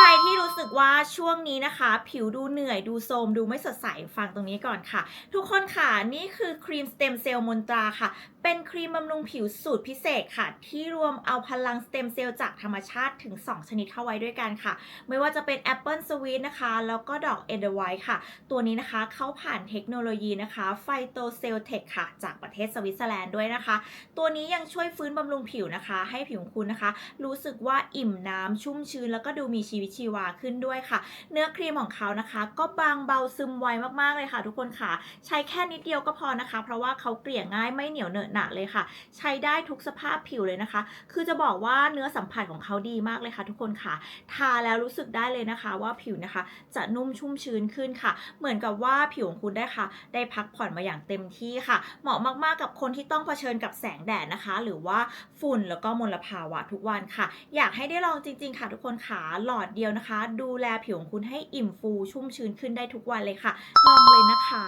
ใครที่รู้สึกว่าช่วงนี้นะคะ ผิวดูเหนื่อยดูโทรมดูไม่สดใสฟังตรงนี้ก่อนค่ะ ทุกคนค่ะนี่คือครีมสเต็มเซลล์มนตราค่ะ เป็นครีมบำรุงผิวสูตรพิเศษค่ะ ที่รวมเอาพลังสเต็มเซลล์จากธรรมชาติถึง 2 ชนิดเข้าไว้ด้วยกันค่ะ ไม่ว่าจะเป็นแอปเปิลสวีทนะคะ แล้วก็ดอกเอเดไวท์ค่ะ ตัวนี้นะคะเข้าผ่านเทคโนโลยีนะคะไฟโตเซลเทคค่ะ จากประเทศสวิตเซอร์แลนด์ด้วยนะคะ ตัวนี้ยังช่วยฟื้นบำรุงผิวนะคะ ให้ผิวของคุณนะคะ รู้สึกว่าอิ่มน้ำชุ่มชื้นแล้วก็ดูมีชีวิตตชีวาขึ้นด้วยค่ะ เนื้อครีมของเขานะคะ ก็บางเบาซึมไวมากๆเลยค่ะ ทุกคนค่ะ ใช้แค่นิดเดียวก็พอนะคะ เพราะว่าเขาเกลี่ยง่ายไม่เหนียวเหนอะหนะเลยค่ะ ใช้ได้ทุกสภาพผิวเลยนะคะ คือจะบอกว่าเนื้อสัมผัสของเขาดีมากเลยค่ะ ทุกคนค่ะ ทาแล้วรู้สึกได้เลยนะคะ ว่าผิวนะคะ จะนุ่มชุ่มชื้นขึ้นค่ะ เหมือนกับว่าผิวของคุณได้ค่ะ ได้พักผ่อนมาอย่างเต็มที่ค่ะ เหมาะมากๆกับคนที่ต้องเผชิญกับแสงแดดนะคะ หรือว่าฝุ่นแล้วก็มลภาวะทุกวันค่ะ อยากให้ได้ลองจริง ๆ ค่ะ ทุกคนค่ะหลอดเดียวนะคะ ดูแลผิวของคุณให้อิ่มฟูชุ่มชื้นขึ้นได้ทุกวันเลยค่ะ ลองเลยนะคะ